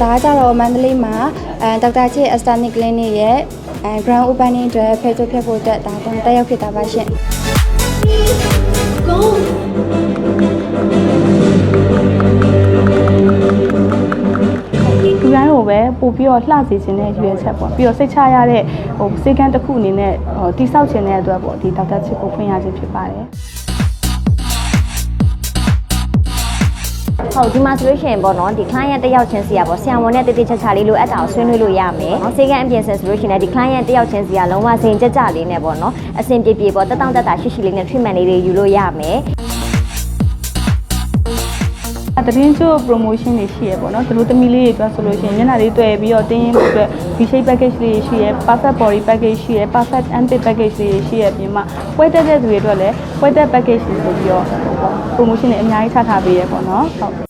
ဒါကကြတော့မန္တလေးမှာအဲဒေါက်တာချစ်အစတာနစ်ကလင်းရဲ့အဲ grand opening အတွက်ဖေချိုဖြတ်ဖို့အတွက်ဒါတော့တက်ရောက်ဖြစ်တာပါရှင်လူတိုင်းကိုပဲပို့ပြီးတော့လှစေခြင်းတဲ့ရွေးချက်ပေါ့ပြီးတော့စိတ်ချရတဲ့ဟိုစေကန်းတစ်ခုအနေနဲ့ဟိုတိဆောက်ခြင်းတဲ့အတွက်ပေါ့ဒီဒေါက်တာချစ်ကိုဖွင့်ရခြင်းဖြစ်ပါတယ် ဟုတ်ဒီမှာဆိုလို့ရှိရင်ပေါ့နော်ဒီ client တစ်ယောက်ချင်းစီကပေါ့ဆရာဝန်နဲ့တည်တည်ချာချာလေးလိုအပ်တာကိုဆွေးနွေးလို့ရမယ်။ဆေးကန်အပြင်ဆက်ဆိုလို့ရှိရင်လည်းဒီ client တစ်ယောက်ချင်းစီကလုံးဝစိန်ကြကြလေးနဲ့ပေါ့နော်အဆင်ပြေပြေပေါ့တက်တောင့်တက်တာရှိရှိလေးနဲ့ treatment လေးတွေယူလို့ရမယ်။အတရင်ချို့ promotion တွေရှိရပေါ့နော်ဒီလိုသမီးလေးတွေအတွက်ဆိုလို့ရှိရင်မျက်နှာလေးတွေ့ပြီးတော့တင်းရင်ဖို့အတွက် V shape package လေးတွေရှိရ perfect body package ရှိရ perfect ampit package လေးတွေရှိရပြင်မှာပွဲတက်တဲ့သူတွေအတွက်လည်းပွဲတက် package တွေဆိုပြီးတော့ဟိုပေါ့ promotion တွေအများကြီးချထားပေးရပေါ့နော်ဟုတ်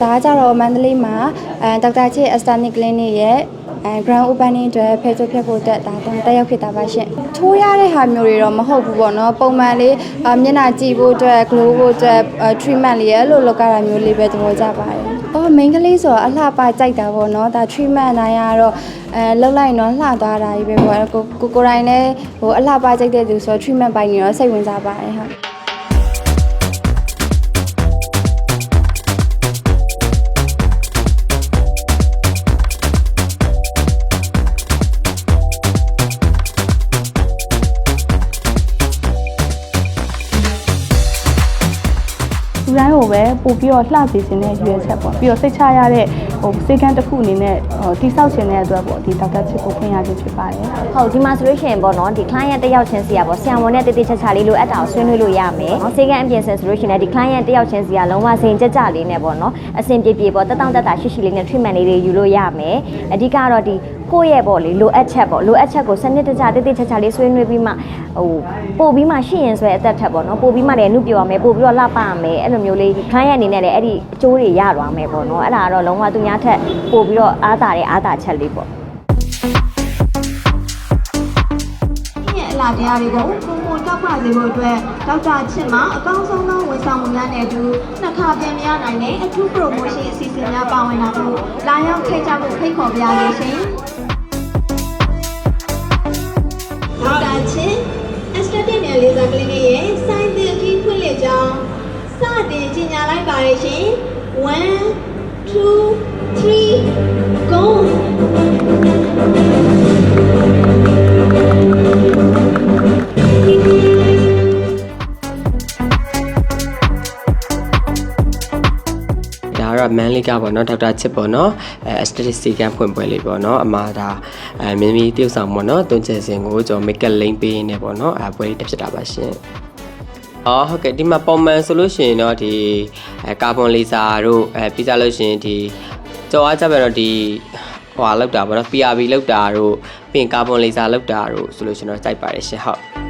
ဒါကကြတော့မန္တလေးမှာအဲဒေါက်တာချစ်အစတာနစ်ကလင်းရဲ့အဲ grand opening အတွက်ဖေချိုဖြတ်ဖို့အတွက်ဒါတော့တက်ရောက်ဖြစ်တာပါရှင်ချိုးရတဲ့ဟာမျိုးတွေတော့မဟုတ်ဘူးပေါ့နော်ပုံမှန်လေးအမျက်နှာကြည့်ဖို့အတွက် glow ဖို့အတွက်အဲ treatment လေးရဲ့လို့လောက်ရတာမျိုးလေးပဲသဘောကျပါတယ်။အော် main ကလေးဆိုတော့အလှပကြိုက်တာပေါ့နော်ဒါ treatment နိုင်ရတော့အဲလောက်လိုက်တော့လှသွားတာကြီးပဲပေါ့ကိုကိုကိုယ်တိုင်လည်းဟိုအလှပကြိုက်တဲ့သူဆိုတော့ treatment ပိုင်းနေတော့စိတ်ဝင်စားပါတယ်ဟုတ် လူတိုင်းကိုပဲပို့ပြီးတော့လှစေခြင်းတဲ့ရွေးချက်ပေါ့ပြီးတော့စိတ်ချရတဲ့ဟိုစေကန်းတစ်ခုအနေနဲ့ဟိုတိဆောက်ခြင်းတဲ့အတွက်ပေါ့ဒီဒေါက်တာချစ်ကိုဖွင့်ရခြင်းဖြစ်ပါတယ်ဟုတ်ဒီမှာဆိုလို့ရှိရင်ပေါ့နော်ဒီ client တစ်ယောက်ချင်းစီကပေါ့ဆရာဝန်နဲ့တည်တည်ချာချာလေးလိုအပ်တာကိုဆွေးနွေးလို့ရမယ်။ဆေးကန်အပြင်ဆက်ဆိုလို့ရှိရင်လည်းဒီ client တစ်ယောက်ချင်းစီကလုံးဝစိန်ကြကြလေးနဲ့ပေါ့နော်အဆင်ပြေပြေပေါ့တက်တောင့်တက်တာရှိရှိလေးနဲ့ treatment လေးတွေယူလို့ရမယ်။အဓိကတော့ဒီ ကိုယ့်ရဲ့ပေါ့လေလိုအပ်ချက်ပေါ့လိုအပ်ချက်ကိုစနစ်တကျတည်တည်ချာချာလေးဆွေးနွေးပြီးမှဟိုပို့ပြီးမှရှိရင်ဆိုရင်အသက်ထက်ပေါ့နော်ပို့ပြီးမှလည်းနှုတ်ပြောရမယ်ပို့ပြီးတော့လှပရမယ်အဲ့လိုမျိုးလေး client အနေနဲ့လည်းအဲ့ဒီအကျိုးတွေရသွားမယ်ပေါ့နော်အဲ့ဒါကတော့လုံးဝသူများထက်ပို့ပြီးတော့အားတာတဲ့အားတာချက်လေးပေါ့ရဲ့အလားတရားတွေကိုပုံပုံတောက်ပစေဖို့အတွက်ဒေါက်တာချစ်မှာအကောင်းဆုံးသောဝန်ဆောင်မှုများနဲ့အတူနှစ်ခါပြန်မရနိုင်တဲ့အထူး promotion အစီအစဉ်များပါဝင်လာဖို့လာရောက်ထိတ်ကြဖို့ဖိတ်ခေါ်ပါရရှင် ဒေါက်တာချစ် aesthetic နဲ့ laser clinic ရဲ့စိုင်းသင်အကြီးဖွင့်လှစ်ကြောင်းစတင်ကြီးညာလိုက်ပါရရှင်1 2 3 go မန်လေးကပေါ့နော်ဒေါက်တာချစ်ပေါ့နော်အဲ aesthetic စီကံဖွင့်ပွဲလေးပေါ့နော်အမှားဒါအဲမင်းမီတယောက်ဆောင်ပေါ့နော်တွန်းကျယ်စင်ကိုကျွန်တော် make up လိမ့်ပေးနေပေါ့နော်အဲပွဲလေးတစ်ဖြစ်တာပါရှင်အော်ဟုတ်ကဲ့ဒီမှာပုံမှန်ဆိုလို့ရှိရင်တော့ဒီအဲကာဗွန်လေဆာတို့အဲပြီးကြလို့ရှိရင်ဒီကြော်အားကြပဲတော့ဒီဟွာလောက်တာပေါ့နော် PRB လောက်တာတို့ပြီးရင်ကာဗွန်လေဆာလောက်တာတို့ဆိုလို့ရှိရင်တော့စိုက်ပါတယ်ရှင်ဟုတ်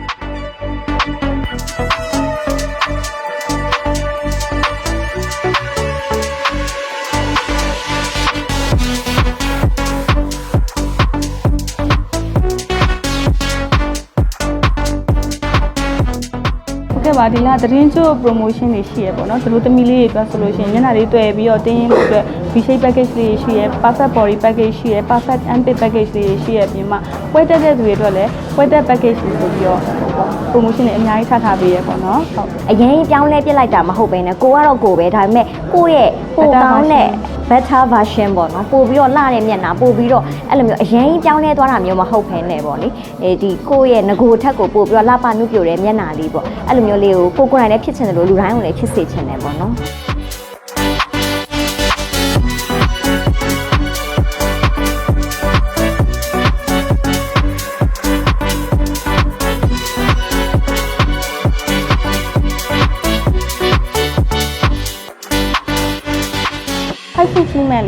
တ်ကဲ့ပါဒီလားသတင်းချို့ promotion တွေရှိရပေါ့နော်ဒီလိုသမီးလေးတွေအတွက်ဆိုလို့ရှိရင်မျက်နှာလေးတွေ့ပြီးတော့တင်းရင်ဖို့အတွက် V shape package လေးတွေရှိရ perfect body package ရှိရ perfect ampit package လေးတွေရှိရပြင်မှာပွဲတက်တဲ့သူတွေအတွက်လည်းပွဲတက် package တွေဆိုပြီးတော့ဟိုပေါ့ promotion တွေအများကြီးချထားပေးရပေါ့နော်ဟုတ်အရင်ပြောင်းလဲပြစ်လိုက်တာမဟုတ်ဘဲနဲ့ကိုကတော့ကိုပဲဒါပေမဲ့ကိုယ့်ရဲ့ပိုကောင်းတဲ့ better version ပေါ့နော်ပို့ပြီးတော့လှတဲ့မျက်နှာပို့ပြီးတော့အဲ့လိုမျိုးအရင်ပြောင်းလဲသွားတာမျိုးမဟုတ်ဘဲနဲ့ပေါ့လေအဲဒီကိုယ့်ရဲ့ငကိုထက်ကိုပို့ပြီးတော့လှပနုပြိုတဲ့မျက်နှာလေးပေါ့အဲ့လိုမျိုးလေးကိုကိုကိုယ်တိုင်လည်းဖြစ်ချင်တယ်လို့လူတိုင်းကိုလည်းဖြစ်စေချင်တယ်ပေါ့နော်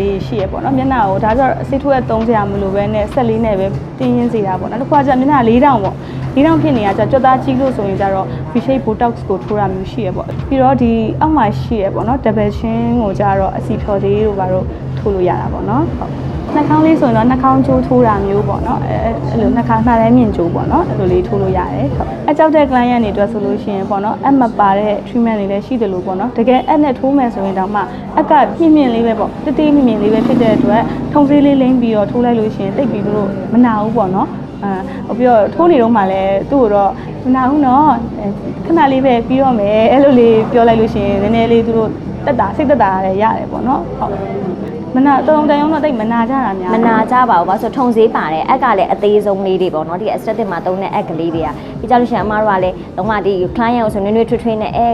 လေးရှိရပေါ့နော်မျက်နှာကိုဒါဆိုအစိတ်ထိုးရသုံးစရာမလိုပဲနဲ့ဆက်လေးနဲ့ပဲတင်းရင်းစေတာပေါ့နော်တစ်ခါကျမျက်နှာ၄တောင်ပေါ့၄တောင်ဖြစ်နေတာကျကြွက်သားကြီးလို့ဆိုရင်ကျတော့ V shape botox ကိုထိုးတာမျိုးရှိရပေါ့ပြီးတော့ဒီအောက်မှာရှိရပေါ့နော် double chin ကိုကျတော့အစီဖြော်သေးတို့ဘာလို့ထိုးလို့ရတာပေါ့နော်ဟုတ် နှာခေါင်းလေးဆိုရင်တော့နှာခေါင်းကျိုးထိုးတာမျိုးပေါ့နော်အဲအဲ့လိုနှာခေါင်းနှာထဲမြင့်ကျိုးပေါ့နော်အဲ့လိုလေးထိုးလို့ရတယ်ဟုတ်အကြောက်တဲ့ client တွေအတွက်ဆိုလို့ရှိရင်ပေါ့နော်အမပါတဲ့ treatment တွေလည်းရှိတယ်လို့ပေါ့နော်တကယ်အနဲ့ထိုးမယ်ဆိုရင်တော့မှအကမြင့်မြင့်လေးပဲပေါ့တိတိမြင့်မြင့်လေးပဲဖြစ်တဲ့အတွက်ထုံသေးလေးလိမ့်ပြီးတော့ထိုးလိုက်လို့ရှိရင်တိတ်ပြီးတို့မနာဘူးပေါ့နော်အဲပြီးတော့ထိုးနေတော့မှလည်းသူ့ကိုတော့မနာဘူးနော်ခဏလေးပဲပြီးတော့မယ်အဲ့လိုလေးပြောလိုက်လို့ရှိရင်နည်းနည်းလေးသူတို့တက်တာစိတ်တက်တာလည်းရတယ်ပေါ့နော်ဟုတ် မနာတုံတန်ရုံတော့တိတ်မနာကြတာများမနာကြပါဘူးဘာလို့ဆိုထုံစည်းပါတယ်အက်ကလည်းအသေးဆုံးလေးတွေပေါ့နော်ဒီ aesthetic မှာသုံးတဲ့အက်ကလေးတွေကပြီးကြလို့ရှိရင်အမတို့ကလည်းတော့မှဒီ client ကိုဆိုနွေးနွေးထွေးထွေးနဲ့အဲ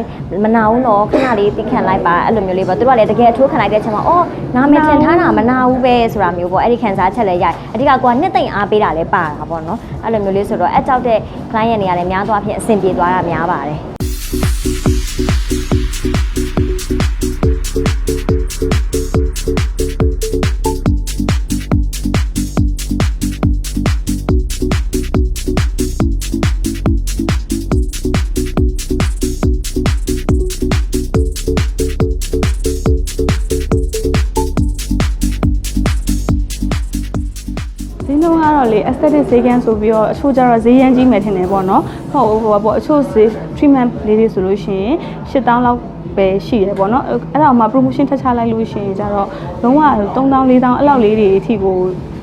မနာဘူးတော့ခဏလေးသိခံလိုက်ပါအဲ့လိုမျိုးလေးပေါ့သူတို့ကလည်းတကယ်အထိုးခံလိုက်တဲ့အချိန်မှာအော်နာမည်ထင်ထားတာမနာဘူးပဲဆိုတာမျိုးပေါ့အဲ့ဒီခံစားချက်လည်းရိုက်အဓိကကိုကနှစ်သိမ့်အားပေးတာလည်းပါတာပေါ့နော်အဲ့လိုမျိုးလေးဆိုတော့အကြောက်တဲ့ client တွေကလည်းများသောအားဖြင့်အဆင်ပြေသွားတာများပါတယ် တော့လေ aesthetic ဈေးကန်းဆိုပြီးတော့အချို့ကျတော့ဈေးရမ်းကြီးမယ်ထင်တယ်ပေါ့နော်ဟုတ်ဟိုပေါ့အချို့ဈေး treatment လေးတွေဆိုလို့ရှိရင်8000လောက်ပဲရှိတယ်ပေါ့နော်အဲ့ဒါမှ promotion ထပ်ချလိုက်လို့ရှိရင်ကျတော့လုံးဝ3000 4000အဲ့လောက်လေးတွေအထိကို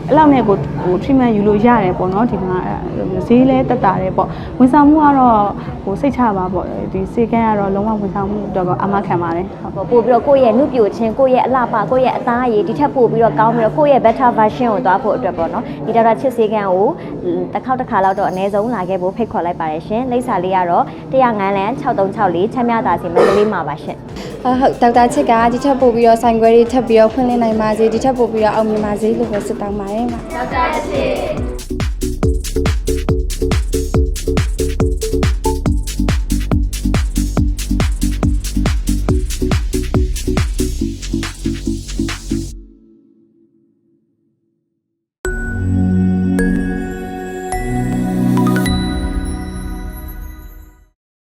အဲ့လောက်နဲ့ကိုဟို treatment ယူလို့ရတယ်ပေါ့နော်ဒီမှာအဲ့လိုမျိုးဈေးလဲတက်တာတယ်ပေါ့ဝန်ဆောင်မှုကတော့ဟိုစိတ်ချပါပေါ့ဒီဈေးကန်းကတော့လုံးဝဝန်ဆောင်မှုတော့အမခံပါတယ်ဟုတ်ပို့ပြီးတော့ကိုယ့်ရဲ့နှုတ်ပြိုခြင်းကိုယ့်ရဲ့အလှပကိုယ့်ရဲ့အသားအရည်ဒီထက်ပို့ပြီးတော့ကောင်းပြီးတော့ကိုယ့်ရဲ့ better version ကိုသွားဖို့အတွက်ပေါ့နော်ဒီဒေါက်တာချစ်စေးကန်ကိုတစ်ခေါက်တစ်ခါလောက်တော့အနည်းဆုံးလာခဲ့ဖို့ဖိတ်ခေါ်လိုက်ပါတယ်ရှင်လိပ်စာလေးကတော့105လမ်း6364ချမ်းမြသာစီမန္တလေးမှာပါရှင်ဟုတ်ဟုတ်ဒေါက်တာချစ်ကဒီချက်ပို့ပြီးတော့ဆိုင်ခွဲတွေထပ်ပြီးတော့ဖွင့်လှစ်နိုင်ပါစေဒီချက်ပို့ပြီးတော့အောင်မြင်ပါစေလို့ပဲဆုတောင်းပါတယ်မှာဒေါက်တာချစ်